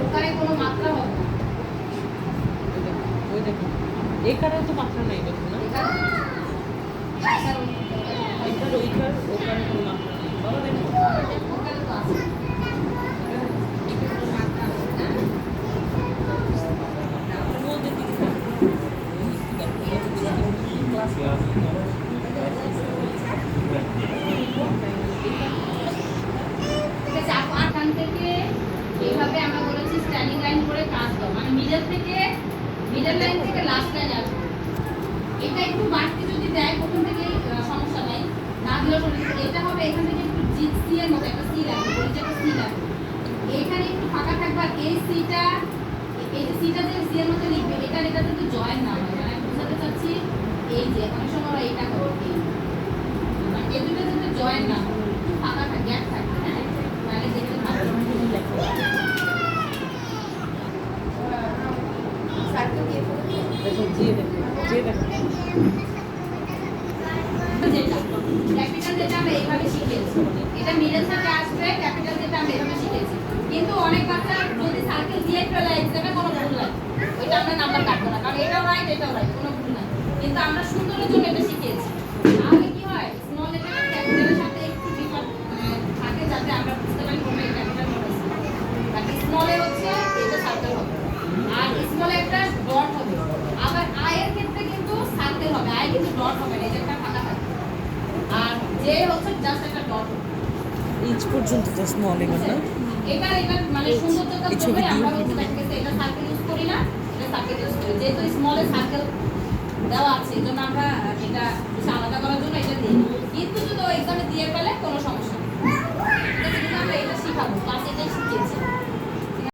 ওখানে কোনো মাত্রা হবে ওই দেখো এখানেও তো মাত্রা নাই দেখো না। এখানে এখানে এখানে ওইখান ওখানে কোনো মাত্রা নেই। বাবা দেখো ওখানে তো আছে এখানে মিডল থেকে মিডল লাইন থেকে লাস্ট লাইন আসবে। এটা একটু বাড়তি যদি দেয় প্রথম থেকে সমস্যা নাই। না দিলেও যাবে। এটা হবে এখান থেকে একটু জি সি এর মতো, একটা সি লাগবে যে একটা সি লাগবে। এখানে একটু ফাঁকা থাকবে, আর এই সিটা এই যে সিটা যে সি এর মতো লিখবে এটা এটা যদি জয়েন না হয় মানে বোঝাতে চাচ্ছি, এই যে অনেক সময় এটা করে এই। মানে দুটো যদি জয়েন না হয় একটু ফাঁকা থাকে গ্যাপ থাকে হ্যাঁ তাহলে দেখতে ভালো সার্কেল দিয়ে ফেলবে দেখো যে দেখো যে দেখো যেটা ক্যাপিটাল যেটা আমরা এইভাবে শিখেছি এটা মিডল থেকে আসবে ক্যাপিটাল যেটা আমরা এইভাবে শিখেছি কিন্তু অনেক বাচ্চা যদি সার্কেল দিয়ে ফেলে এক্সামে কোনো ভুল নাই ওইটা আমরা নাম্বার কাটবো না এটাও রাইট এটাও কোনো ভুল নাই কিন্তু আমরা সুন্দরের জন্য ডট হবে না একটা ফাঁকা আর যে হচ্ছে জাস্ট একটা ডট ইঞ্চ পর্যন্ত জাস্ট নলেজ না? এটা এটা মানে সৌন্দর্যটা করবে আমরা হচ্ছে এটা সার্কেল ইউজ করি না এটা সার্কেল ইউজ করি। যেহেতু স্মল সার্কেল দেওয়া আছে এজন্য আমরা এটা আলাদা করার জন্য এটা দিই। কিন্তু যদি এখানে দিয়ে ফেলে কোনো সমস্যা